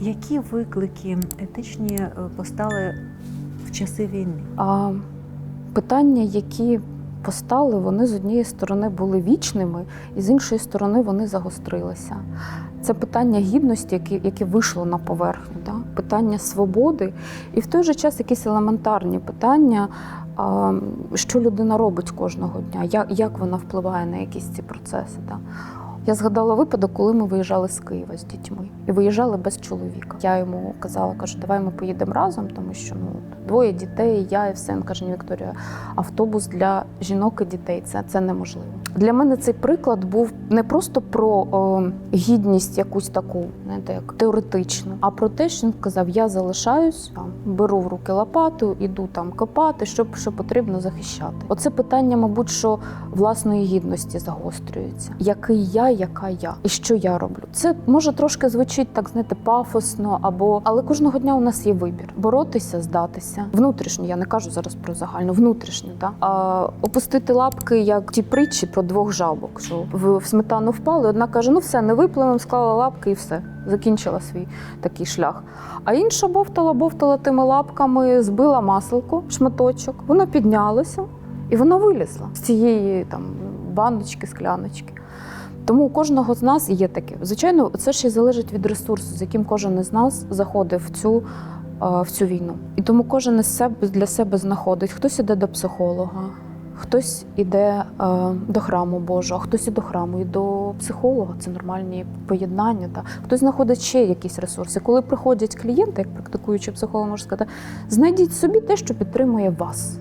Які виклики етичні е, постали в часи війни? А питання, які постали, вони з однієї сторони були вічними, і з іншої сторони вони загострилися. Це питання гідності, яке, яке вийшло на поверхню, да? питання свободи, і в той же час якісь елементарні питання, а, що людина робить кожного дня, як, як вона впливає на якісь ці процеси. Да? Я згадала випадок, коли ми виїжджали з Києва з дітьми і виїжджали без чоловіка. Я йому казала, кажу, давай ми поїдемо разом, тому що ну двоє дітей, я і все. Він каже, ні, Вікторія, автобус для жінок і дітей це, це неможливо. Для мене цей приклад був не просто про о, гідність, якусь таку, знаєте, як теоретичну, а про те, що він сказав: я залишаюсь беру в руки лопату, іду там копати, що, що потрібно захищати. Оце питання, мабуть, що власної гідності загострюється. Який я, яка я, і що я роблю. Це може трошки звучить так, знаєте, пафосно або але кожного дня у нас є вибір: боротися, здатися. Внутрішньо, я не кажу зараз про загальну, внутрішньо, да? а, опустити лапки, як ті притчі про двох жабок, що в, сметану впали. Одна каже: ну все, не випливем, склала лапки і все. Закінчила свій такий шлях. А інша бовтала, бовтала тими лапками, збила масло, шматочок, воно піднялося і вона вилізла з цієї там баночки, скляночки. Тому у кожного з нас є таке. Звичайно, це ще й залежить від ресурсу, з яким кожен із нас заходив в цю, е, в цю війну. І тому кожен із себе для себе знаходить. Хтось іде до психолога, хтось іде е, до храму Божого, хтось і до храму, і до психолога. Це нормальні поєднання. Та хтось знаходить ще якісь ресурси. Коли приходять клієнти, як практикуючи психолог, може сказати, знайдіть собі те, що підтримує вас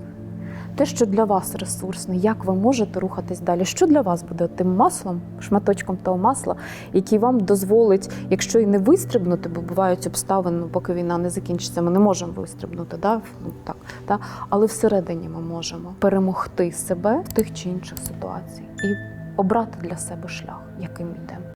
те, що для вас ресурсне, як ви можете рухатись далі. Що для вас буде тим маслом, шматочком того масла, який вам дозволить, якщо і не вистрибнути, бо бувають обставини, ну, поки війна не закінчиться, ми не можемо вистрибнути, да? ну, так, да? але всередині ми можемо перемогти себе в тих чи інших ситуаціях і обрати для себе шлях, яким йдемо.